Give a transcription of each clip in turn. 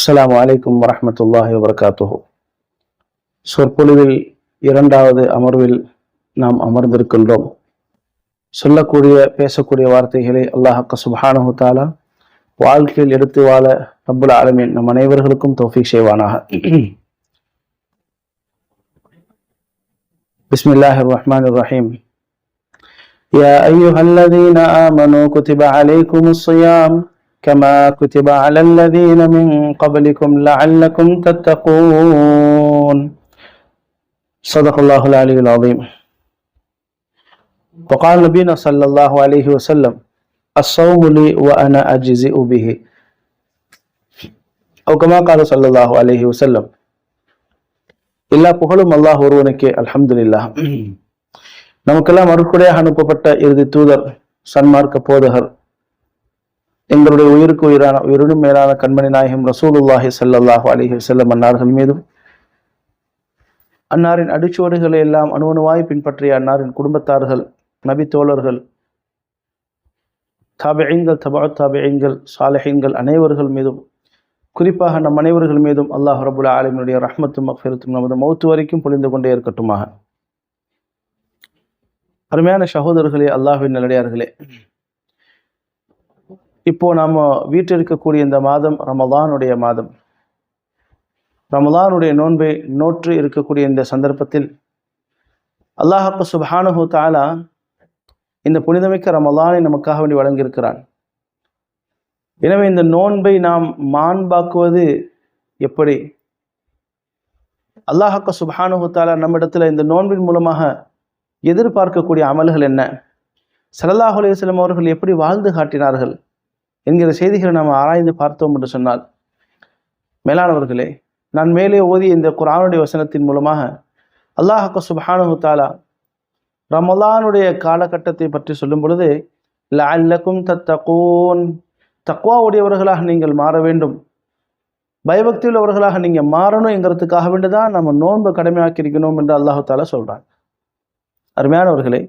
அஸ்ஸலாமு அலைக்கும் வரஹ்மத்துல்லாஹி வபரகாத்துஹு சொற்பொழிவில் இரண்டாவது அமர்வில் நாம் அமர்ந்திருக்கின்றோம் சொல்லக்கூடிய பேசக்கூடிய வார்த்தைகளை அல்லாஹ் சுப்ஹானஹு தாலா வாழ்க்கையில் எடுத்து வாழ ரப்புல் ஆலமீன் நம் அனைவர்களுக்கும் தௌஃபீக் செய்வானாக பிஸ்மில்லாஹிர் ரஹ்மானிர் ரஹீம் يا أيها الذين آمنوا كتب عليكم الصيام كما كتب على الذين من قبلكم لعلكم تتقون صدق الله العلي العظيم وقال نبينا صلى الله عليه وسلم الصوم لي وأنا أجزئ به أو كما قال صلى الله عليه وسلم எல்லா புகழும் அல்லாஹ் ஒருவனுக்கே அல்ஹம்துலில்லாஹ் நமக்கெல்லாம் அருட்கொடையாக அனுப்பப்பட்ட இறுதி தூதர் சன்மார்க்க போதகர் எங்களுடைய உயிருக்கு உயிரான உயிரினும் மேலான கண்மணி நாயகம் ரசூலுல்லாஹி ஸல்லல்லாஹு அலிஹி செல்லம் அன்னார்கள் மீதும் அன்னாரின் அடிச்சுவடுகளை எல்லாம் அணுவணுவாய் பின்பற்றிய அன்னாரின் குடும்பத்தார்கள் நபி தோழர்கள் தாபியங்கள் தபா தாபியங்கள் சாலஹீன்கள் அனைவர்கள் மீதும் குறிப்பாக நம் அனைவர்கள் மீதும் அல்லாஹ் ரபுல் ஆலமினுடைய ரஹ்மத்தும் மஃபிரத்தும் நமது மௌத்து வரைக்கும் பொழிந்து கொண்டே இருக்கட்டுமாக. அருமையான சகோதரர்களே அல்லாஹின் நல்லடியார்களே இப்போ நம்ம வீட்டில் இருக்கக்கூடிய இந்த மாதம் ரமலானுடைய மாதம். ரமலானுடைய நோன்பை நோற்று இருக்கக்கூடிய இந்த சந்தர்ப்பத்தில் அல்லாஹப்ப சுபானுஹு தாலா இந்த புனிதமிக்க ரமலானை நமக்காக வேண்டி வழங்கியிருக்கிறான். எனவே இந்த நோன்பை நாம் மாண்பாக்குவது எப்படி? அல்லாஹக்க சுபானுஹு தாலா நம்மிடத்தில் இந்த நோன்பின் மூலமாக எதிர்பார்க்கக்கூடிய அமல்கள் என்ன? சல்லாஹ் அலையம் அவர்கள் எப்படி வாழ்ந்து காட்டினார்கள்? என்கிற செய்திகளை நாம் ஆராய்ந்து பார்த்தோம் என்று சொன்னால் மேலானவர்களே நான் மேலே ஓதிய இந்த குரானுடைய வசனத்தின் மூலமாக அல்லாஹக்க சுபானு தாலா ரமலானுடைய காலகட்டத்தை பற்றி சொல்லும் பொழுது லல்லக்கும் தத்தகோன். தக்குவா உடையவர்களாக நீங்கள் மாற வேண்டும். பயபக்தி உள்ளவர்களாக நீங்கள் மாறணும் என்கிறதுக்காக வேண்டிதான் நம்ம நோன்பு கடமையாக்கியிருக்கணும் என்று அல்லாஹு தாலா சொல்கிறாங்க அருமையானவர்களே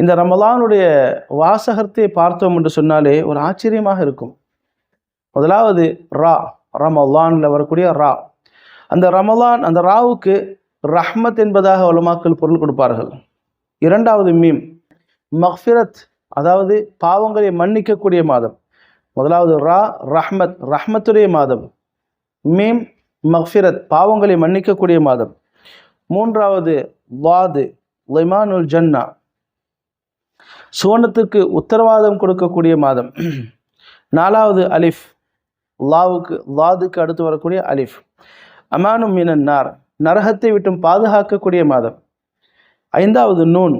இந்த ரமலானுடைய வாசகத்தை பார்த்தோம் என்று சொன்னாலே ஒரு ஆச்சரியமாக இருக்கும். முதலாவது ரா ரமலான்ல வரக்கூடிய ரா. அந்த ரமலான் அந்த ராவுக்கு ரஹ்மத் என்பதாக உலமாக்கள் பொருள் கொடுப்பார்கள். இரண்டாவது மீம் மஃபிரத் அதாவது பாவங்களை மன்னிக்கக்கூடிய மாதம். முதலாவது ரா ரஹ்மத் ரஹ்மத்துடைய மாதம். மீம் மஃபிரத் பாவங்களை மன்னிக்கக்கூடிய மாதம். மூன்றாவது வாது லிமானுல் ஜன்னா. சுவனத்திற்கு உத்தரவாதம் கொடுக்கக்கூடிய மாதம். நாலாவது அலிஃப். லாவுக்கு லாதுக்கு அடுத்து வரக்கூடிய அலிஃப். அமானு மீனன் நார். நரகத்தை விட்டும் பாதுகாக்கக்கூடிய மாதம். ஐந்தாவது நூன்.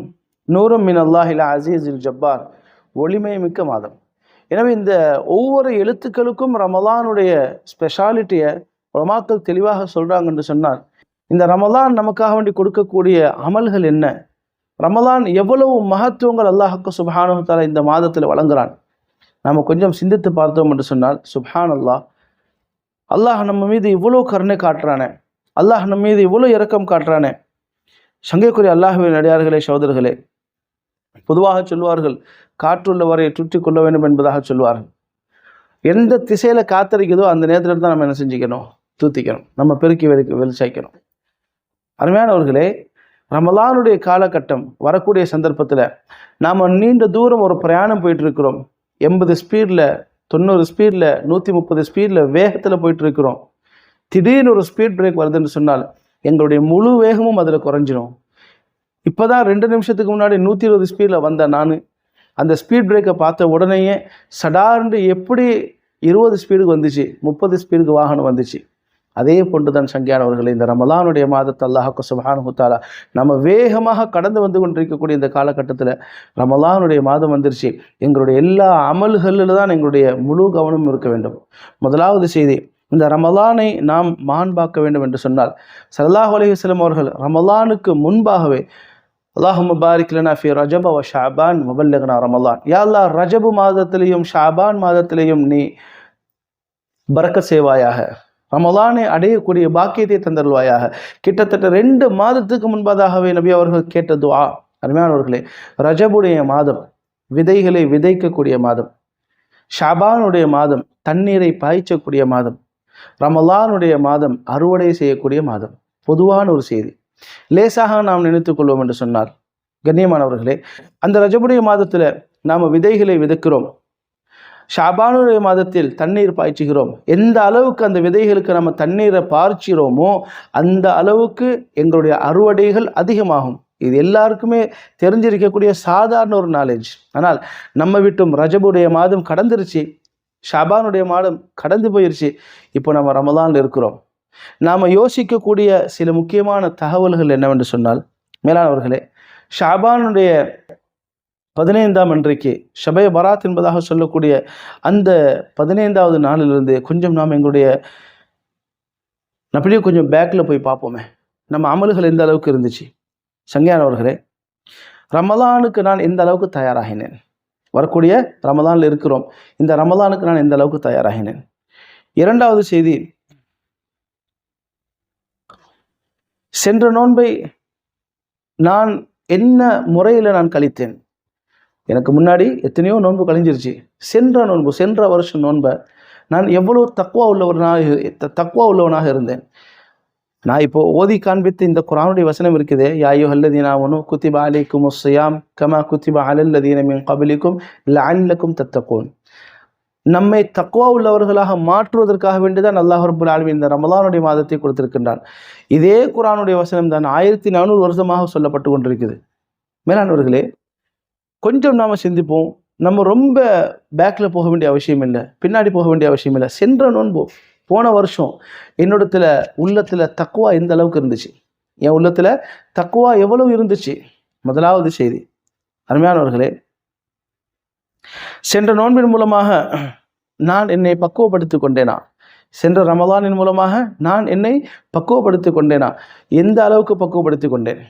நூறும் மின் அல்லாஹில் அசீஸில் ஜப்பார். ஒளிமை மிக்க மாதம். எனவே இந்த ஒவ்வொரு எழுத்துக்களுக்கும் ரமலானுடைய ஸ்பெஷாலிட்டியை உலமாக்கள் தெளிவாக சொல்கிறாங்க என்று சொன்னால் இந்த ரமலான் நமக்காக வேண்டி கொடுக்கக்கூடிய அமல்கள் என்ன? ரமலான் எவ்வளவு மகத்துவங்கள் அல்லாஹுக்கு சுபஹானு தாலா இந்த மாதத்தில் வழங்குறான்? நாம் கொஞ்சம் சிந்தித்து பார்த்தோம் என்று சொன்னால் சுப்ஹான் அல்லாஹ் அல்லாஹ் நம்ம மீது இவ்வளோ கருணை காட்டுறானே. அல்லாஹ் நம்ம மீது இவ்வளோ இறக்கம் காட்டுறானே. சங்கைக்குரிய அல்லாஹுவின் அடியார்களே சோதர்களே பொதுவாக சொல்வார்கள் காற்றுள்ளவரை சுற்றி கொள்ள வேண்டும் என்பதாக சொல்வார்கள். எந்த திசையில் காத்தடிக்குதோ அந்த நேரத்தில் தான் நம்ம என்ன செஞ்சுக்கணும்? தூத்திக்கணும். நம்ம பெருக்கி வெளி வெளிச்சாய்க்கணும் அருமையானவர்களே ரமலானுடைய காலகட்டம் வரக்கூடிய சந்தர்ப்பத்தில் நாம் நீண்ட தூரம் ஒரு பிரயாணம் போயிட்டுருக்குறோம். எண்பது ஸ்பீடில் தொண்ணூறு ஸ்பீடில் நூற்றி முப்பது ஸ்பீடில் வேகத்தில் போயிட்டுருக்குறோம். திடீர்னு ஒரு ஸ்பீட் பிரேக் வருதுன்னு சொன்னால் எங்களுடைய முழு வேகமும் அதில் குறைஞ்சிரும். இப்போ தான் ரெண்டு நிமிஷத்துக்கு முன்னாடி நூற்றி இருபது ஸ்பீடில் வந்தேன் நான். அந்த ஸ்பீட் பிரேக்கை பார்த்த உடனேயே சடார்னு எப்படி இருபது ஸ்பீடுக்கு வந்துச்சு முப்பது ஸ்பீடுக்கு வாகனம் வந்துச்சு. அதே போன்று தான் சங்கியானவர்கள் இந்த ரமலானுடைய மாதத்தை அல்லாஹாக்கு சுபானு தாலா நம்ம வேகமாக கடந்து வந்து கொண்டிருக்கக்கூடிய இந்த காலகட்டத்தில் ரமலானுடைய மாதம் வந்துருச்சு. எங்களுடைய எல்லா அமல்களில் தான் எங்களுடைய முழு கவனம் இருக்க வேண்டும். முதலாவது செய்தி இந்த ரமலானை நாம் மாண்பாக்க வேண்டும் என்று சொன்னால் சல்லாஹ் அலையுஸ்லம் அவர்கள் ரமலானுக்கு முன்பாகவே அல்லாஹு முபாரிக்லனா ஃபி ரஜப வ ஷாபான் முபல்லகனா ரமலான். யா அல்லா ரஜபு மாதத்திலையும் ஷாபான் மாதத்திலையும் நீ பறக்க செய்வாயாக ரமலானை அடையக்கூடிய பாக்கியத்தை தந்தருள்வாயாக. கிட்டத்தட்ட ரெண்டு மாதத்துக்கு முன்பதாகவே நபி அவர்கள் கேட்ட துஆ அருமையானவர்களே ரஜபுடைய மாதம் விதைகளை விதைக்கக்கூடிய மாதம் ஷாபானுடைய மாதம் தண்ணீரை பாய்ச்சக்கூடிய மாதம் ரமலானுடைய மாதம் அறுவடை செய்யக்கூடிய மாதம். பொதுவான ஒரு செய்தி. லேசாக நாம் நினைத்துக் கொள்வோம் என்று சொன்னார் கண்ணியமானவர்களே அந்த ரஜபுடைய மாதத்தில் நாம் விதைகளை விதைக்கிறோம். ஷாபானுடைய மாதத்தில் தண்ணீர் பாய்ச்சுகிறோம். எந்த அளவுக்கு அந்த விதைகளுக்கு நம்ம தண்ணீரை பாய்ச்சிறோமோ அந்த அளவுக்கு எங்களுடைய அறுவடைகள் அதிகமாகும். இது எல்லாருக்குமே தெரிஞ்சிருக்கக்கூடிய சாதாரண ஒரு நாலேஜ் ஆனால் நம்ம விட்டும் ரஜபுடைய மாதம் கடந்துருச்சு. ஷாபானுடைய மாதம் கடந்து போயிருச்சு. இப்போ நம்ம ரமதானில் இருக்கிறோம். நாம் யோசிக்கக்கூடிய சில முக்கியமான தகவல்கள் என்னவென்று சொன்னால் மேலானவர்களே ஷாபானுடைய பதினைந்தாம் அன்றைக்கு ஷபய பராத் என்பதாக சொல்லக்கூடிய அந்த பதினைந்தாவது நாளிலிருந்து கொஞ்சம் நாம் எங்களுடைய அப்படியே கொஞ்சம் பேக்கில் போய் பார்ப்போமே. நம்ம அமல்கள் எந்த அளவுக்கு இருந்துச்சு? சங்கையானவர்களே ரமலானுக்கு நான் எந்த அளவுக்கு தயாராகினேன்? வரக்கூடிய ரமலானில் இருக்கிறோம். இந்த ரமலானுக்கு நான் எந்த அளவுக்கு தயாராகினேன்? இரண்டாவது செய்தி சென்ற நோன்பை நான் என்ன முறையில் நான் கழித்தேன்? எனக்கு முன்னாடி எத்தனையோ நோன்பு கழிஞ்சிருச்சு. சென்ற நோன்பு சென்ற வருஷம் நோன்பை நான் எவ்வளோ தக்குவா உள்ளவனாக தக்குவா உள்ளவனாக இருந்தேன். நான் இப்போ ஓதி காண்பித்து இந்த குரானுடைய வசனம் இருக்குதே யாயோ அல்லதீனாவனும் குத்திபா அலிக்கும் ஒஸ்ஸயாம் கமா குத்திபா அலல்லதீனமின் கபிலிக்கும் இல்லை அல்லக்கும் தத்தக்கோன் நம்மை தக்குவா உள்ளவர்களாக மாற்றுவதற்காக வேண்டிதான் அல்லாஹ் ரபுல் இந்த ரமலானுடைய மாதத்தை கொடுத்திருக்கின்றான். இதே குரானுடைய வசனம் தான் ஆயிரத்தி நானூறு வருஷமாக சொல்லப்பட்டு கொண்டிருக்குது. மேலானவர்களே கொஞ்சம் நாம் சிந்திப்போம். நம்ம ரொம்ப பேக்கில் போக வேண்டிய அவசியம் இல்லை பின்னாடி போக வேண்டிய அவசியம் இல்லை சென்ற நோன்பு. போன வருஷம் என்னோடத்தில் உள்ளத்தில் தக்குவா எந்த அளவுக்கு இருந்துச்சு? என் உள்ளத்தில் தக்குவா எவ்வளவு இருந்துச்சு? முதலாவது செய்தி. அருமையானவர்களே சென்ற நோன்பின் மூலமாக நான் என்னை பக்குவப்படுத்தி கொண்டேனா? சென்ற ரமதானின் மூலமாக நான் என்னை பக்குவப்படுத்தி கொண்டேனா? எந்த அளவுக்கு பக்குவப்படுத்தி கொண்டேன்?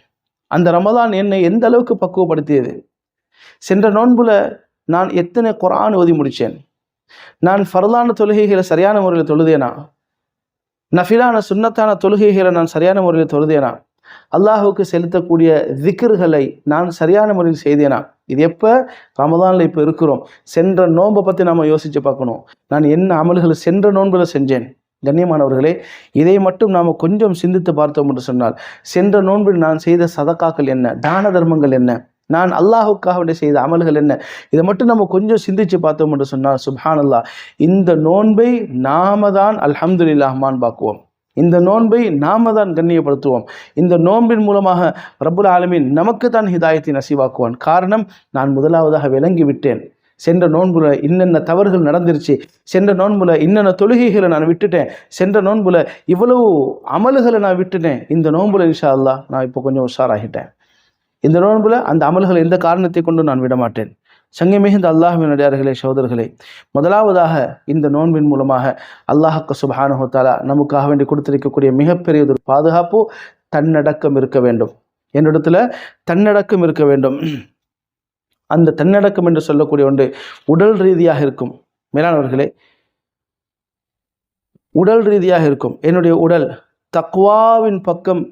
அந்த ரமதான் என்னை எந்த அளவுக்கு பக்குவப்படுத்தியது? சென்ற நோன்புல நான் எத்தனை குரான் ஓதி முடித்தேன்? நான் ஃபர்லான தொழுகைகளை சரியான முறையில் தொழுதேனா? நஃபிலான சுண்ணத்தான தொழுகைகளை நான் சரியான முறையில் தொழுதேனா? அல்லாஹுக்கு செலுத்தக்கூடிய திக்ர்களை நான் சரியான முறையில் செய்தேனா? இது எப்போ? ரமதானில் இப்போ இருக்கிறோம். சென்ற நோன்பை பற்றி நாம் யோசித்து பார்க்கணும். நான் என்ன அமல்களை சென்ற நோன்பில் செஞ்சேன்? கண்ணியமானவர்களே இதை மட்டும் நாம் கொஞ்சம் சிந்தித்து பார்த்தோம் என்று சொன்னால் சென்ற நோன்பில் நான் செய்த சதக்காக்கள் என்ன? தான தர்மங்கள் என்ன? நான் அல்லாஹுக்காக வேண்டிய செய்த அமல்கள் என்ன? இதை மட்டும் நம்ம கொஞ்சம் சிந்திச்சு பார்த்தோம் என்று சொன்னால் சுபான் அல்லா இந்த நோன்பை நாம தான் அல்ஹம்துலில்லாஹ்மான் பாக்குவோம் இந்த நோன்பை நாம தான் கண்ணியப்படுத்துவோம். இந்த நோன்பின் மூலமாக ரப்புல் ஆலமின் நமக்கு தான் ஹிதாயத்தை நசிவாக்குவான். காரணம் நான் முதலாவதாக விளங்கி விட்டேன். சென்ற நோன்புல இன்னென்ன தவறுகள் நடந்துருச்சு சென்ற நோன்புல இன்னென்ன தொழுகைகளை நான் விட்டுட்டேன் சென்ற நோன்புல இவ்வளவு அமல்களை நான் விட்டுட்டேன் இந்த நோன்புல இன்ஷா அல்லா நான் இப்போ கொஞ்சம் உஷாராகிட்டேன். இந்த நோன்புல அந்த அமல்கள் எந்த காரணத்தை கொண்டு நான் விடமாட்டேன். சங்கை மிகுந்த அல்லாஹின் அடியார்களே சோதர்களே முதலாவதாக இந்த நோன்பின் மூலமாக அல்லாஹக்க சுபானுஹத்தாலா நமக்காக வேண்டி கொடுத்திருக்கக்கூடிய மிகப்பெரிய ஒரு பாதுகாப்பு தன்னடக்கம் இருக்க வேண்டும். என்னிடத்துல தன்னடக்கம் இருக்க வேண்டும். அந்த தன்னடக்கம் என்று சொல்லக்கூடிய ஒன்று உடல் ரீதியாக இருக்கும். மேலானவர்களே உடல் ரீதியாக இருக்கும். என்னுடைய உடல் தக்வாவின் பக்கம்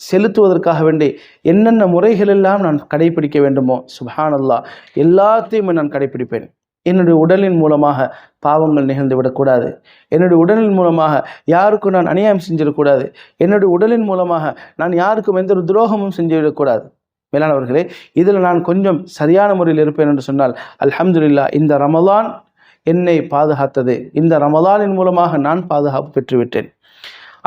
செலுத்துவதற்காக வேண்டி என்னென்ன முறைகள் எல்லாம் நான் கடைபிடிக்க வேண்டுமோ சுபஹானல்லா எல்லாத்தையுமே நான் கடைபிடிப்பேன். என்னுடைய உடலின் மூலமாக பாவங்கள் நிகழ்ந்து விடக்கூடாது என்னுடைய உடலின் மூலமாக யாருக்கும் நான் அநியாயம் செஞ்சிடக்கூடாது என்னுடைய உடலின் மூலமாக நான் யாருக்கும் எந்த ஒரு துரோகமும் செஞ்சுவிடக்கூடாது மேலானவர்களே இதில் நான் கொஞ்சம் சரியான முறையில் இருப்பேன் என்று சொன்னால் அல்ஹம்துல்லா இந்த ரமலான் என்னை பாதுகாத்தது. இந்த ரமலானின் மூலமாக நான் பாதுகாப்பு பெற்றுவிட்டேன்.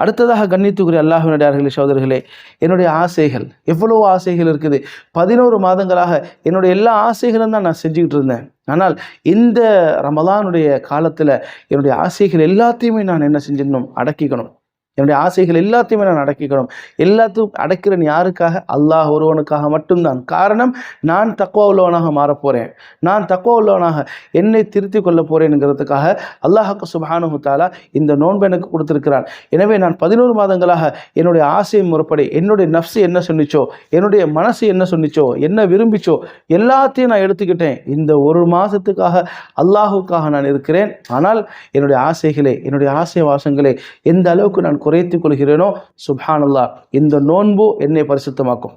அடுத்ததாக கண்ணித்துக்குரிய அல்லாஹினடியார்களே சோதர்களே என்னுடைய ஆசைகள் எவ்வளோ ஆசைகள் இருக்குது? பதினோரு மாதங்களாக என்னுடைய எல்லா ஆசைகளும் தான் நான் செஞ்சுக்கிட்டு இருந்தேன். ஆனால் இந்த ரமலானுடைய காலத்தில் என்னுடைய ஆசைகள் எல்லாத்தையுமே நான் என்ன செஞ்சிடணும்? அடக்கிக்கணும். என்னுடைய ஆசைகள் எல்லாத்தையுமே நான் அடக்கிக்கணும் எல்லாத்தையும் அடக்கிறேன் யாருக்காக? அல்லாஹ் ஒருவனுக்காக மட்டும்தான். காரணம் நான் தக்குவா உள்ளவனாக மாறப்போகிறேன் நான் தக்குவா உள்ளவனாக என்னை திருத்தி கொள்ள போகிறேனுங்கிறதுக்காக அல்லாஹாக்கு சுபானு தாலா இந்த நோன்பை எனக்கு கொடுத்துருக்கிறான். எனவே நான் பதினோரு மாதங்களாக என்னுடைய ஆசை முறைப்படி என்னுடைய நஃப்ஸு என்ன சொன்னிச்சோ என்னுடைய மனசு என்ன சொன்னிச்சோ என்ன விரும்பிச்சோ எல்லாத்தையும் நான் எடுத்துக்கிட்டேன். இந்த ஒரு மாதத்துக்காக அல்லாஹுக்காக நான் இருக்கிறேன். ஆனால் என்னுடைய ஆசைகளே என்னுடைய ஆசை வாசங்களே எந்த அளவுக்கு நான் குறைத்து கொள்கிறேனோ? சுபானல்லா இந்த நோன்பு என்னை பரிசுத்தமாக்கும்.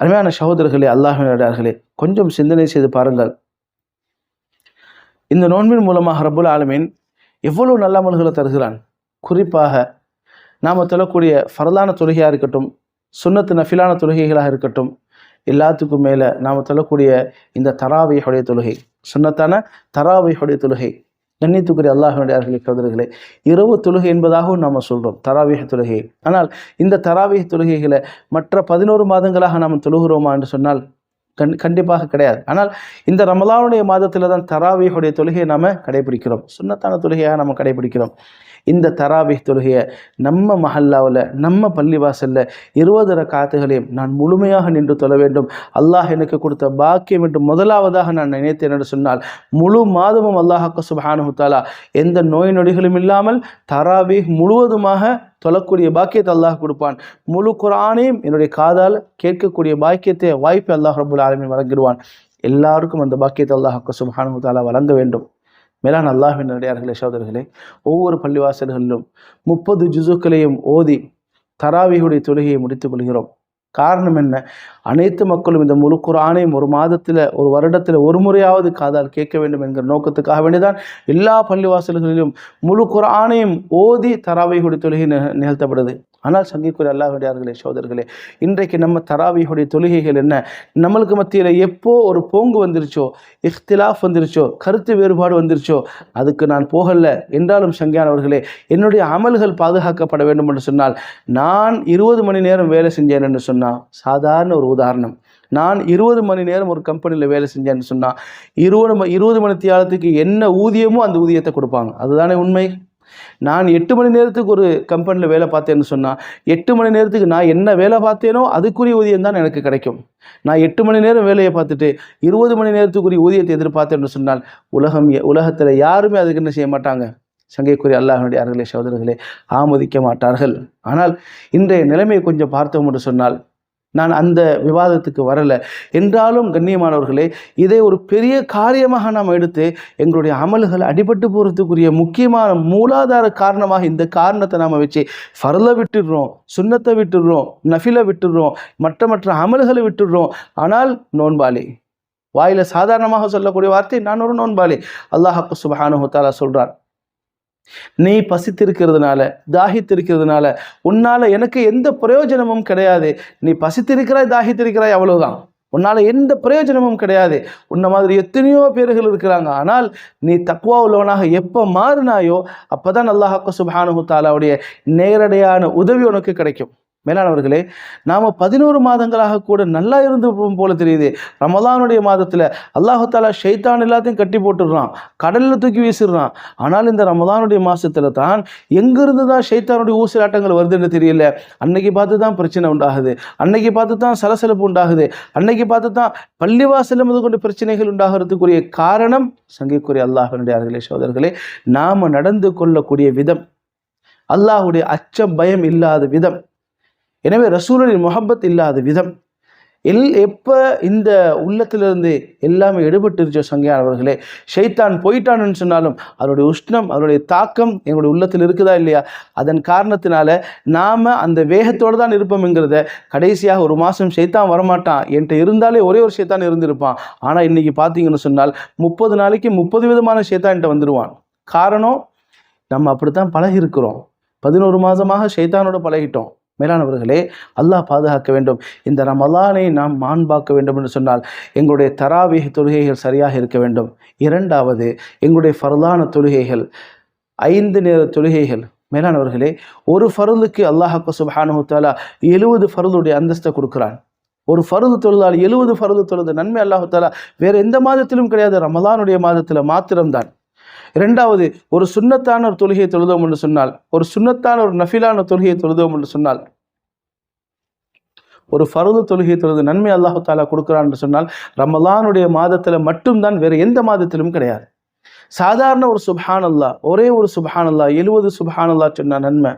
அருமையான சகோதரர்களே அல்லாஹினார்களே கொஞ்சம் சிந்தனை செய்து பாருங்கள். இந்த நோன்பின் மூலமாக ரபுல் ஆலமீன் எவ்வளவு நல்ல அமல்களை தருகிறான். குறிப்பாக நாம் தொழக்கூடிய ஃபரலான தொழுகையாக இருக்கட்டும் சுன்னத்து நஃபிலான தொழுகைகளாக இருக்கட்டும் எல்லாத்துக்கும் மேலே நாம் தொழக்கூடிய இந்த தராவையுடைய தொழுகை சுன்னத்தான தராவையுடைய தொழுகை கண்ணியத்துக்குரிய அல்லாஹனுடைய சோதர்களே இரவு தொழுகை என்பதாகவும் நாம் சொல்கிறோம் தராவிக தொழுகை. ஆனால் இந்த தராவிக தொழுகைகளை மற்ற பதினோரு மாதங்களாக நாம் தொழுகிறோமா என்று சொன்னால் கண் கண்டிப்பாக கிடையாது. ஆனால் இந்த ரமலானுடைய மாதத்தில் தான் தராவியுடைய தொழுகையை நாம் கடைபிடிக்கிறோம். சுண்ணத்தான தொழுகையாக நம்ம கடைபிடிக்கிறோம். இந்த தராபிஹ் தொழுகையை நம்ம மஹல்லாவில் நம்ம பள்ளிவாசலில் இருபது ரக்காத்துகளையும் நான் முழுமையாக நின்று தொழ வேண்டும். அல்லாஹ் எனக்கு கொடுத்த பாக்கியம் என்று முதலாவதாக நான் நினைத்தேன் என்று சொன்னால் முழு மாதமும் அல்லாஹாக்கு சுபானு தாலா எந்த நோய் நொடிகளும் இல்லாமல் தராபிஹ் முழுவதுமாக தொழக்கூடிய பாக்கியத்தை அல்லாஹ் கொடுப்பான். முழு குரானையும் என்னுடைய காதால் கேட்கக்கூடிய பாக்கியத்தை வாய்ப்பை அல்லாஹ் ரபுல் ஆலமின் வழங்கிடுவான். எல்லாருக்கும் அந்த பாக்கியத்தை அல்லாஹ் சுபானு தாலா வழங்க வேண்டும். மேலான அல்லாஹின் நடிகார்களே சோதர்களே ஒவ்வொரு பள்ளிவாசல்களிலும் முப்பது ஜுசுக்களையும் ஓதி தராவியுடைய தொழுகையை முடித்துக் கொள்கிறோம். காரணம் என்ன? அனைத்து மக்களும் இந்த முழு குரானையும் ஒரு மாதத்தில் ஒரு வருடத்தில் ஒரு முறையாவது காதால் கேட்க வேண்டும் என்கிற நோக்கத்துக்காக வேண்டிதான் எல்லா பள்ளிவாசல்களிலும் முழு குரானையும் ஓதி தராவையுடைய தொழுகை நிகழ்த்தப்படுது. ஆனால் சங்கிக்குரிய அல்லாஹுடையார்களே சோதர்களே இன்றைக்கு நம்ம தராவியுடைய தொழுகைகள் என்ன? நம்மளுக்கு மத்தியில் எப்போ ஒரு போங்கு வந்துருச்சோ இஃப்திலாஃப் வந்துருச்சோ கருத்து வேறுபாடு வந்துருச்சோ அதுக்கு நான் போகல. என்றாலும் சங்கியானவர்களே என்னுடைய அமல்கள் பாதுகாக்கப்பட வேண்டும் என்று சொன்னால் நான் இருபது மணி நேரம் வேலை செஞ்சேன் என்று சொன்னால் சாதாரண ஒரு உதாரணம். நான் இருபது மணி நேரம் ஒரு கம்பெனியில் வேலை செஞ்சேன்னு சொன்னால் இருபது இருபது மணி தியாலத்துக்கு என்ன ஊதியமோ அந்த ஊதியத்தை கொடுப்பாங்க. அதுதானே உண்மை? நான் எட்டு மணி நேரத்துக்கு ஒரு கம்பெனியில் வேலை பார்த்தேன்னு சொன்னால் எட்டு மணி நேரத்துக்கு நான் என்ன வேலை பார்த்தேனோ அதுக்குரிய ஊதியம் தான் எனக்கு கிடைக்கும். நான் எட்டு மணி நேரம் வேலையை பார்த்துட்டு இருபது மணி நேரத்துக்குரிய ஊதியத்தை எதிர்பார்த்தேன்னு சொன்னால் உலகம் உலகத்தில் யாருமே அதுக்கு என்ன செய்ய மாட்டாங்க? சங்கைக்குரிய அல்லாஹனுடைய அருகிலே சகோதரர்களே ஆமதிக்க மாட்டார்கள். ஆனால் இன்றைய நிலைமையை கொஞ்சம் பார்த்தோம் என்று சொன்னால் நான் அந்த விவாதத்துக்கு வரலை. என்றாலும் கண்ணியமானவர்களே இதை ஒரு பெரிய காரியமாக நாம் எடுத்து எங்களுடைய அமல்கள் அடிபட்டு போகிறதுக்குரிய முக்கியமான மூலாதார காரணமாக இந்த காரணத்தை நாம் வச்சு ஃபரலை விட்டுடுறோம் சுண்ணத்தை விட்டுடுறோம் நஃபிலை விட்டுடுறோம் மற்ற மற்ற அமல்களை விட்டுடுறோம். ஆனால் நோன்பாளி வாயில் சாதாரணமாக சொல்லக்கூடிய வார்த்தை நான் ஒரு நோன்பாளி. அல்லாஹாக்கு சுபஹானு தாலா சொல்கிறார் நீ பசித்திருக்கிறதுனால தாகித்திருக்கிறதுனால உன்னால எனக்கு எந்த பிரயோஜனமும் கிடையாது. நீ பசித்திருக்கிறாய் தாகித்திருக்கிறாய் அவ்வளவுதான். உன்னால் எந்த பிரயோஜனமும் கிடையாது. உன்ன மாதிரி எத்தனையோ பேர்கள் இருக்கிறாங்க. ஆனால் நீ தக்குவா உள்ளவனாக எப்போ மாறினாயோ அப்போ தான் அல்லாஹாக்கு சுபானு தாலாவுடைய நேரடியான உதவி உனக்கு கிடைக்கும். மேலானவர்களே நாம் பதினோரு மாதங்களாக கூட நல்லா இருந்து போல தெரியுது. ரமதானுடைய மாதத்தில் அல்லாஹாலா ஷைத்தான் எல்லாத்தையும் கட்டி போட்டுடுறான் கடலில் தூக்கி வீசிடுறான். ஆனால் இந்த ரமதானுடைய மாதத்தில் தான் எங்கிருந்து தான் ஷைத்தானுடைய ஊசலாட்டங்கள் வருதுன்னு தெரியல. அன்னைக்கு பார்த்து தான் பிரச்சனை உண்டாகுது. அன்னைக்கு பார்த்து தான் சலசலப்பு உண்டாகுது. அன்னைக்கு பார்த்து தான் பள்ளிவாசல் முதல் கொண்டு பிரச்சனைகள் உண்டாகிறதுக்குரிய காரணம் சங்கிக்குரிய அல்லாஹனுடைய சோதர்களே நாம் நடந்து கொள்ளக்கூடிய விதம் அல்லாஹுடைய அச்சம் பயம் இல்லாத விதம். எனவே ரசூலின் முகப்பத் இல்லாத விதம். எல் எப்போ இந்த உள்ளத்திலிருந்து எல்லாமே எடுபட்டுருச்சோ சங்கையானவர்களே ஷைத்தான் போயிட்டான்னு சொன்னாலும் அதனுடைய உஷ்ணம் அதனுடைய தாக்கம் எங்களுடைய உள்ளத்தில் இருக்குதா இல்லையா? அதன் காரணத்தினால நாம் அந்த வேகத்தோடு தான் இருப்போம்ங்கிறத கடைசியாக ஒரு மாதம் ஷைத்தான் வரமாட்டான். என்கிட்ட இருந்தாலே ஒரே ஒரு ஷைத்தான் இருந்திருப்பான். ஆனால் இன்றைக்கி பார்த்தீங்கன்னு சொன்னால் முப்பது நாளைக்கு முப்பது விதமான ஷைத்தான் என்கிட்ட வந்துடுவான் காரணம் நம்ம அப்படித்தான் பழகி இருக்கிறோம் பதினோரு மாதமாக ஷைத்தானோட பழகிட்டோம். மேலானவர்களே அல்லாஹ் பாதுகாக்க வேண்டும். இந்த ரமலானை நாம் மாண்பாக்க வேண்டும் என்று சொன்னால் எங்களுடைய தராவி தொழுகைகள் சரியாக இருக்க வேண்டும். இரண்டாவது எங்களுடைய ஃபர்தான தொழுகைகள் ஐந்து நேர தொழுகைகள். மேலானவர்களே ஒரு ஃபருளுக்கு அல்லாஹாக்கு சுபானு தாலா எழுபது ஃபருளுடைய அந்தஸ்தை கொடுக்குறான். ஒரு ஃபருது தொழுதால் எழுபது ஃபருது தொழுது நன்மை அல்லாஹு தாலா வேறு எந்த மாதத்திலும் கிடையாது. ரமலானுடைய மாதத்தில் மாத்திரம்தான். இரண்டாவது ஒரு சுண்ணத்தான ஒரு தொழுகையை தொழுதோம் என்று சொன்னால் ஒரு சுண்ணத்தான ஒரு நஃபிலான தொழுகையை தொழுதோம் என்று சொன்னால் ஒரு ஃபருது தொழுகை தொழுது நன்மை அல்லாஹு தாலா கொடுக்குறான் என்று சொன்னால் ரமலானுடைய மாதத்தில் மட்டும்தான் வேறு எந்த மாதத்திலும் கிடையாது. சாதாரண ஒரு சுபஹானல்லா ஒரே ஒரு சுபஹானல்லா எழுவது எழுபது சொன்னால் நன்மை.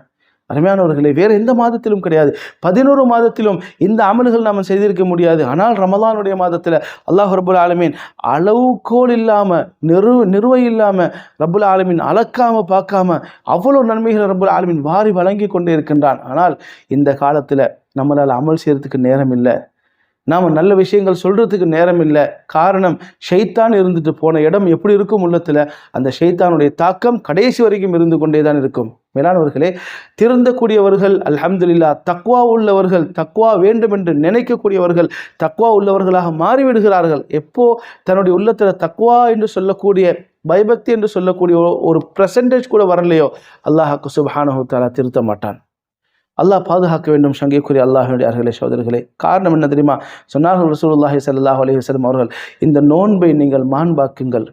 அருமையானவர்களே வேறு எந்த மாதத்திலும் கிடையாது. பதினோரு மாதத்திலும் இந்த அமல்கள் நாம் செய்திருக்க முடியாது. ஆனால் ரமலானுடைய மாதத்தில் அல்லாஹ் ரபுல் ஆலமீன் அளவுகோல் இல்லாமல் நிறு நிறுவை இல்லாமல் ரபுல் ஆலமீன் அளக்காமல் பார்க்காம அவ்வளோ நன்மைகள் ரபுல் ஆலமீன் வாரி வழங்கி கொண்டே இருக்கின்றான். ஆனால் இந்த காலத்தில் நம்மளால் அமல் செய்கிறதுக்கு நேரம் இல்லை. நாம் நல்ல விஷயங்கள் சொல்கிறதுக்கு நேரம் இல்லை. காரணம் ஷைத்தான் இருந்துட்டு போன இடம் எப்படி இருக்கும் உள்ளத்தில் அந்த ஷைத்தானுடைய தாக்கம் கடைசி வரைக்கும் இருந்து கொண்டே தான் இருக்கும். மேலானவர்களே திருந்தக்கூடியவர்கள் அல்ஹம்துல்லா தக்வா உள்ளவர்கள் தக்வா வேண்டும் என்று நினைக்கக்கூடியவர்கள் தக்வா உள்ளவர்களாக மாறிவிடுகிறார்கள். எப்போ? தன்னுடைய உள்ளத்தில் தக்வா என்று சொல்லக்கூடிய பயபக்தி என்று சொல்லக்கூடிய ஒரு- பிரசன்டேஜ் கூட வரலையோ அல்லாஹாக்கு சுபஹானஹு தஆலா திருத்த மாட்டான். அல்லாஹ் பாதுகாக்க வேண்டும் சங்கைக்குரிய அல்லாஹுடைய அர்களே சோதர்களே காரணம் என்ன தெரியுமா? சொன்னார்கள் ரசூலுல்லாஹி சல்லாஹ் அலி வஸல்லம் அவர்கள் இந்த நோன்பை நீங்கள் மாண்பாக்குங்கள்.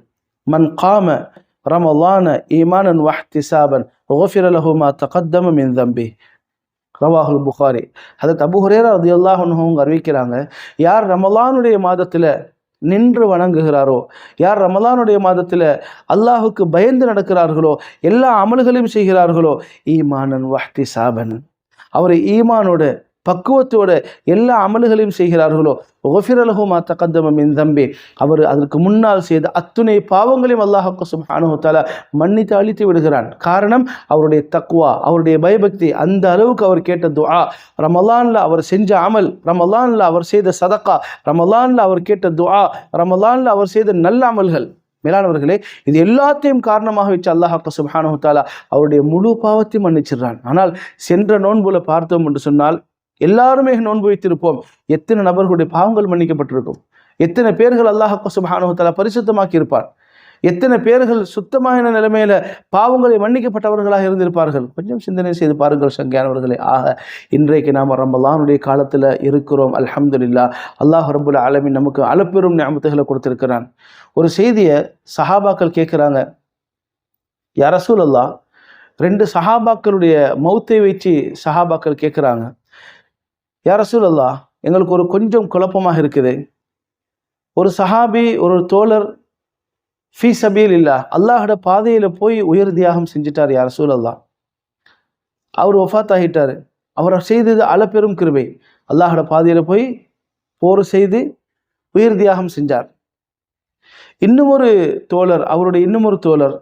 மன் காம ரமலான ஈமானன் வஹ்திசாபன் غفر له ما تقدم من ذنبه ரவாஹுல் புகாரி ஹதரத் அபு ஹுரேரா ரதியல்லாஹு அன்ஹு அவங்க அறிவிக்கிறாங்க யார் ரமலானுடைய மாதத்தில் நின்று வணங்குகிறாரோ யார் ரமலானுடைய மாதத்தில் அல்லாஹுக்கு பயந்து நடக்கிறார்களோ எல்லா அமல்களையும் செய்கிறார்களோ ஈமானன் வஹ்தி சாபன் அவர் ஈமானோட பக்குவத்தோட எல்லா அமல்களையும் செய்கிறார்களோ? ஒஃபிரலகுமா தகத்தம என் தம்பி. அவர் அதற்கு முன்னால் செய்த அத்துணை பாவங்களையும் அல்லாஹுக்கு சுப்ஹானஹு மன்னித்து அழித்து விடுகிறான். காரணம் அவருடைய தக்குவா அவருடைய பயபக்தி அந்த அளவுக்கு அவர் கேட்ட துஆ. ரமலான்ல அவர் செஞ்ச அமல் ரமலான்ல அவர் செய்த சதக்கா ரமலான்ல அவர் கேட்ட துஆ ரமலான்ல அவர் செய்த நல்ல அமல்கள். மேலானவர்களே இது எல்லாத்தையும் காரணமாக வச்சு அல்லாஹாக்கு சுப்ஹானஹு தஆலா அவருடைய முழு பாவத்தையும் மன்னிச்சிடுறான். ஆனால் சென்ற நோன்புல பார்த்தோம் என்று சொன்னால் எல்லாருமே நோன்பு வைத்திருப்போம். எத்தனை நபர்களுடைய பாவங்கள் மன்னிக்கப்பட்டிருக்கும்? எத்தனை பேர்கள் அல்லாஹ் சுப்ஹானஹு தஆலா பரிசுத்தமாக்கி இருப்பார் எத்தனை பேர்கள் சுத்தமான நிலைமையில பாவங்களை மன்னிக்கப்பட்டவர்களாக இருந்திருப்பார்கள்? கொஞ்சம் சிந்தனை செய்து பாருங்கள் சங்கியானவர்களே. ஆக இன்றைக்கு நாம் ரம்பல்லானுடைய காலத்தில் இருக்கிறோம். அல்ஹம்துலில்லா. அல்லாஹ் ரபுல் ஆலமீன் நமக்கு அளப்பெரும் ஞாபகத்துகளை கொடுத்திருக்கிறான். ஒரு செய்தியை சஹாபாக்கள் கேட்குறாங்க. யாரசூல் அல்லா ரெண்டு சஹாபாக்களுடைய மௌத்தை வச்சு சஹாபாக்கள் கேட்குறாங்க. யார சூழல்லா எங்களுக்கு ஒரு கொஞ்சம் குழப்பமாக இருக்குது. ஒரு சஹாபி ஒரு தோழர் ஃபீ சபீல் இல்லா அல்லாஹோட பாதையில் போய் உயர் தியாகம் செஞ்சிட்டார் யார் சூழல்லா அவர் ஒஃபாத் ஆகிட்டார் அவர் செய்தது அளப்பெரும் கிருபை. அல்லாஹோட பாதையில் போய் போர் செய்து உயிர் தியாகம் செஞ்சார். இன்னும் ஒரு தோழர் அவருடைய இன்னும் ஒரு தோழர்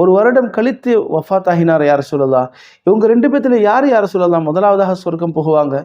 ஒரு வருடம் கழித்து வஃபாத் ஆகினார் யார் சொல்லலாம் இவங்க ரெண்டு பேத்துல யார் யார் சொல்லலாம் முதலாவதாக சொர்க்கம் போகுவாங்க.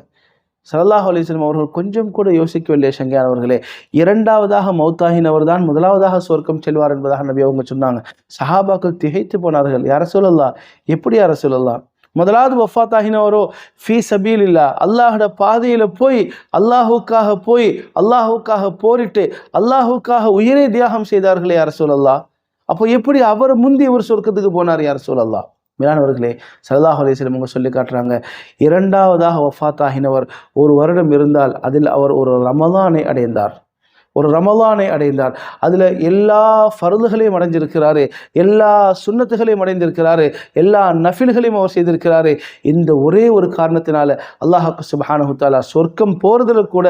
சல்லாஹ் அலிஸ்லம் அவர்கள் கொஞ்சம் கூட யோசிக்கவில்லை சங்கியான் அவர்களே இரண்டாவதாக மௌத்தாகினவர் தான் முதலாவதாக சொர்க்கம் செல்வார் என்பதாக நபி அவங்க சொன்னாங்க. சஹாபாக்கள் திகைத்து போனார்கள். யார சொல்லலாம் எப்படி யார சொல்லலாம் முதலாவது வஃபாத் ஆகினவரோ ஃபீ சபீல் இல்லா அல்லாஹோட பாதையில் போய் அல்லாஹுக்காக போய் அல்லாஹுக்காக போரிட்டு அல்லாஹுக்காக உயிரை தியாகம் செய்தார்களே யார சொல்லலாம் அப்போ எப்படி அவர் முந்தி இவர் சொர்க்கத்துக்கு போனார் யார் சொல்லலாம் மேலானவர்களே சல்லாஹ் அலிஸ்லம் அவங்க சொல்லி காட்டுறாங்க இரண்டாவதாக ஒஃபாத் ஆகினவர் ஒரு வருடம் இருந்தால் அதில் அவர் ஒரு ரமதானை அடைந்தார். ஒரு ரமலானை அடைந்தார். அதில் எல்லா ஃபருதுகளையும் அடைஞ்சிருக்கிறாரு எல்லா சுண்ணத்துகளையும் அடைந்திருக்கிறாரு எல்லா நஃபில்களையும் அவர் செய்திருக்கிறாரு. இந்த ஒரே ஒரு காரணத்தினால அல்லாஹாக்கு சுபஹானஹு சொர்க்கம் போகிறதுல கூட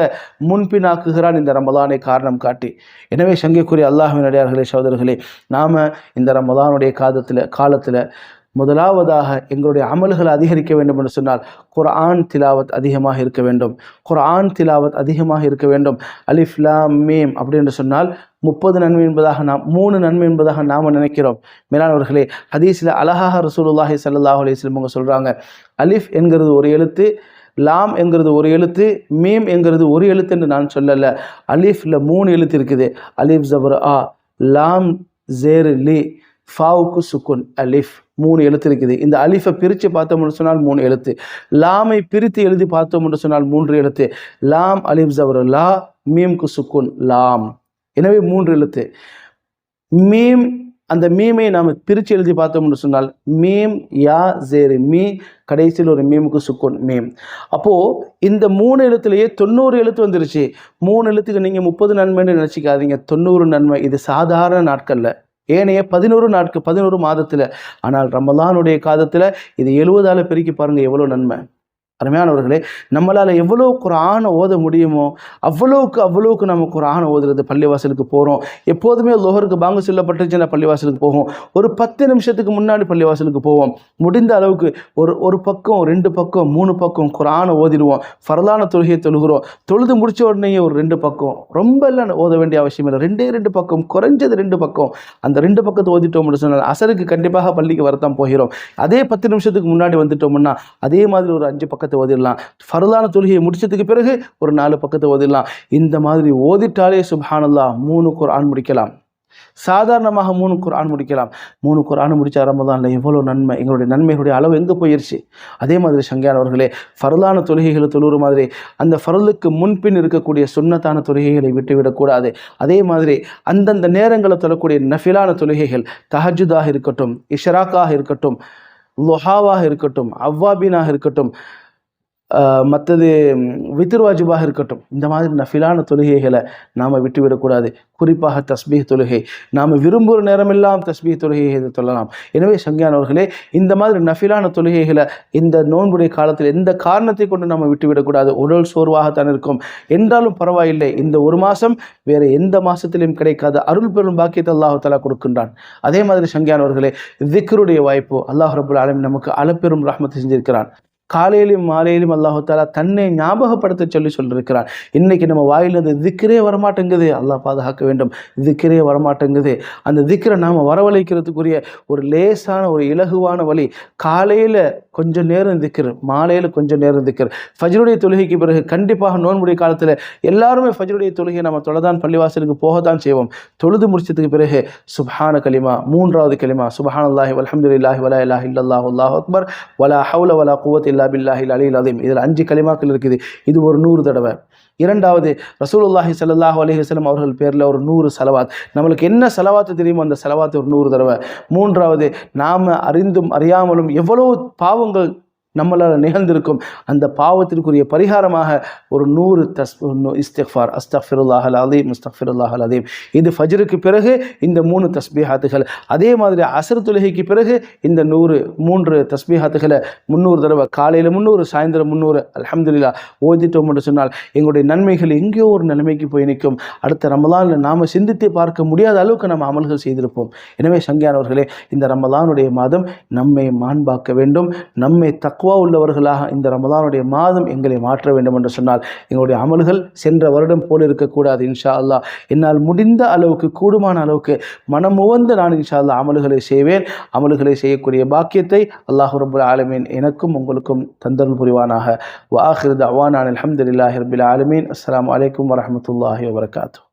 முன்பினாக்குகிறான் இந்த ரமலானை காரணம் காட்டி. எனவே சங்கைக்குரிய அல்லாஹின் அடியார்களே சோதர்களே நாம் இந்த ரமலானுடைய காலத்தில் காலத்தில் முதலாவதாக எங்களுடைய அமல்களை அதிகரிக்க வேண்டும் என்று சொன்னால் குர்ஆன் திலாவத் அதிகமாக இருக்க வேண்டும். குர்ஆன் திலாவத் அதிகமாக இருக்க வேண்டும். அலிஃப் லாம் மீம் அப்படி என்று சொன்னால் முப்பது நன்மை என்பதாக நாம் மூணு நன்மை என்பதாக நாம் நினைக்கிறோம். மேலானவர்களே ஹதீஸில் அழகாக ரசூலுல்லாஹி சல்லாஹ் அலைஹி அவங்க சொல்கிறாங்க அலிஃப் என்கிறது ஒரு எழுத்து லாம் என்கிறது ஒரு எழுத்து மீம் என்கிறது ஒரு எழுத்து என்று நான் சொல்லலை. அலிஃபில் மூணு எழுத்து இருக்குது. அலிஃப் ஜபர் ஆ லாம் ஜேர் லி. ஃபாவுக்கு சுக்குன் அலிஃப். மூணு எழுத்து இருக்குது. இந்த அலிஃபை பிரித்து பார்த்தோம்னு சொன்னால் மூணு எழுத்து. லாமை பிரித்து எழுதி பார்த்தோம் என்று சொன்னால் மூன்று எழுத்து. லாம் அலிஃப் ஜவர் லா மீம்க்கு சுக்குன் லாம். எனவே மூன்று எழுத்து. மீம் அந்த மீமை நாம் பிரித்து எழுதி பார்த்தோம்னு சொன்னால் மீம் யா ஜேரு மீ கடைசியில் ஒரு மீமுக்கு சுக்குன் மீம். அப்போது இந்த மூணு எழுத்துலேயே தொண்ணூறு எழுத்து வந்துருச்சு. மூணு எழுத்துக்கு நீங்கள் முப்பது நன்மைன்னு நினச்சிக்காதீங்க. தொண்ணூறு நன்மை இது சாதாரண நாட்களில். ஏனைய பதினோரு நாட்கு பதினோரு மாதத்தில். ஆனால் ரமலானுடைய காதத்தில் இது எழுபதால் பெருக்கி பாருங்கள் எவ்வளோ நன்மை. அருமையானவர்களே நம்மளால் எவ்வளோ குரானை ஓத முடியுமோ அவ்வளோவுக்கு அவ்வளோவுக்கு நம்ம குரானை ஓதுறது பள்ளிவாசலுக்கு போகிறோம் எப்போதுமே லோகருக்கு பாங்கு சொல்லப்பட்டுச்சுன்னா பள்ளிவாசலுக்கு போவோம் ஒரு பத்து நிமிஷத்துக்கு முன்னாடி பள்ளிவாசலுக்கு போவோம். முடிந்த அளவுக்கு ஒரு ஒரு பக்கம் ரெண்டு பக்கம் மூணு பக்கம் குரானை ஓதிடுவோம். ஃபரலான தொழுகையை தொழுகிறோம். தொழுது முடித்த உடனே ஒரு ரெண்டு பக்கம். ரொம்ப எல்லாம் ஓத வேண்டிய அவசியம் இல்லை. ரெண்டே ரெண்டு பக்கம் குறைஞ்சது ரெண்டு பக்கம். அந்த ரெண்டு பக்கத்தை ஓதிட்டோம் சொன்னால் அசருக்கு கண்டிப்பாக பள்ளிக்கு வரத்தான் போகிறோம். அதே பத்து நிமிஷத்துக்கு முன்னாடி வந்துட்டோம்னா அதே மாதிரி ஒரு அஞ்சு பக்கத்து பக்கத்தை ஓதிடலாம். ஃபர்லான தொழுகையை முடிச்சதுக்கு பிறகு ஒரு நாலு பக்கத்தை ஓதிடலாம். இந்த மாதிரி ஓதிட்டாலே சுபஹானல்லா மூணு குரான் முடிக்கலாம். சாதாரணமாக மூணு குரான் முடிக்கலாம். மூணு குர்ஆன் முடிச்சா ரமதானில் எவ்வளோ நன்மை எங்களுடைய நன்மைகளுடைய அளவு எங்கே போயிடுச்சு அதே மாதிரி சங்கியானவர்களே ஃபரலான தொழுகைகளை தொழுகிற மாதிரி அந்த ஃபரலுக்கு முன்பின் இருக்கக்கூடிய சுண்ணத்தான தொழுகைகளை விட்டுவிடக்கூடாது அதே மாதிரி அந்தந்த நேரங்களை தொழக்கூடிய நஃபிலான தொழுகைகள் தஹஜுதாக இருக்கட்டும் இஷராக்காக இருக்கட்டும் லொஹாவாக இருக்கட்டும் அவ்வாபினாக இருக்கட்டும் மற்றது வித்திர்வாஜிபாக இருக்கட்டும் இந்த மாதிரி நஃபிலான தொழுகைகளை நாம் விட்டுவிடக்கூடாது. குறிப்பாக தஸ்பீஹ் தொழுகை. நாம் விரும்புகிற நேரமெல்லாம் தஸ்பீஹ் என்று சொல்லலாம் எனவே சங்கியானவர்களே இந்த மாதிரி நஃபிலான தொழுகைகளை இந்த நோன்புடைய காலத்தில் எந்த காரணத்தை கொண்டு நாம் விட்டுவிடக்கூடாது? உடல் சோர்வாகத்தான் இருக்கும். என்றாலும் பரவாயில்லை. இந்த ஒரு மாதம் வேறு எந்த மாதத்திலும் கிடைக்காத அருள் பெரும் பாக்கியத்தை அல்லாஹு கொடுக்கின்றான். அதே மாதிரி சங்கியானவர்களே திக்ருடைய வாய்ப்பு அல்லாஹ் ரபுல் ஆலமி நமக்கு அளப்பெரும் ரஹமத்தை செஞ்சிருக்கிறான். காலையிலும் மாலையிலும் அல்லாஹு தன்னை ஞாபகப்படுத்த சொல்லி சொல்லியிருக்கிறார். இன்றைக்கி நம்ம வாயிலிருந்து திக்கரே வரமாட்டேங்குது. அல்லாஹ் பாதுகாக்க வேண்டும். திக்கரே வரமாட்டேங்குது. அந்த திக்கரை நாம் வரவழைக்கிறதுக்குரிய ஒரு லேசான ஒரு இலகுவான வழி காலையில் கொஞ்சம் நேரம் திக்கர் மாலையில் கொஞ்சம் நேரம் திக்கர் ஃபஜ்ருடைய தொழுகைக்கு பிறகு கண்டிப்பாக நோன்புடைய காலத்தில் எல்லாருமே ஃபஜ்ருடைய தொழுகையை நம்ம தொலைதான் பள்ளிவாசலுக்கு போகத்தான் செய்வோம். தொழுது முடிச்சதுக்கு பிறகு சுபஹான கலிமா மூன்றாவது கலிமா சுபஹான் அல்லாஹி வல்ஹம்துலில்லாஹி வலா இல்லாஹ் இல்லாஹ் அல்லாஹ் அக்பர் வலா ஹவுல வலா குவத் இல்லா பில்லாஹில் அலில் அதீம் இதில் அஞ்சு கலிமாக்கள் இருக்குது. இது ஒரு நூறு தடவை. இரண்டாவது ரசூலுல்லாஹி ஸல்லல்லாஹு அலைஹி அவர்கள் பேரில் ஒரு நூறு செலவாத். நம்மளுக்கு என்ன செலவாத்து தெரியுமோ அந்த செலவாத்து ஒரு நூறு தடவை. மூன்றாவது நாம் அறிந்தும் அறியாமலும் எவ்வளோ பாவங்கள் நம்மளால் நிகழ்ந்திருக்கும் அந்த பாவத்திற்குரிய பரிகாரமாக ஒரு நூறு தஸ் இஸ்திஃபார் அஸ்தஃபிருல்லாஹ் அல் அதீம் முஸ்தஃபிருல்லாஹ் அல் அதீம் இது ஃபஜ்ருக்கு பிறகு இந்த மூணு தஸ்பீஹாத்துகள். அதே மாதிரி அசர் தொழுகைக்கு பிறகு இந்த நூறு மூன்று தஸ்பீஹாத்துகளை முந்நூறு தடவை காலையில் முந்நூறு சாயந்தரம் முந்நூறு அலமதுல்லா ஓதிட்டோம் என்று சொன்னால் எங்களுடைய நன்மைகள் எங்கேயோ ஒரு நிலைமைக்கு போய் நிற்கும். அடுத்த ரமலானில் நாம் சிந்தித்து பார்க்க முடியாத அளவுக்கு நம்ம அமல்கள் செய்திருப்போம். எனவே சங்கியானவர்களே இந்த ரமலானுடைய மாதம் நம்மை மாண்பாக்க வேண்டும் நம்மை தக்குவ தக்குவா உள்ளவர்களாக இந்த ரமதானுடைய மாதம் எங்களை மாற்ற வேண்டும் என்று சொன்னால் எங்களுடைய அமல்கள் சென்ற வருடம் போல் இருக்கக்கூடாது இன்ஷா அல்லாஹ் என்னால் முடிந்த அளவுக்கு கூடுமான அளவுக்கு மனமுவந்து நான் இன்ஷா அல்லா அமல்களை செய்வேன். அமல்களை செய்யக்கூடிய பாக்கியத்தை அல்லாஹ் ரபுல் ஆலமீன் எனக்கும் உங்களுக்கும் தந்தருள் புரிவானாக. வாஹிர் அவான் அலமதுல்லாஹி ரபில் ஆலமீன். அஸ்லாம் வலைக்கம் வரமத்துல்லாஹி வபரகாத்து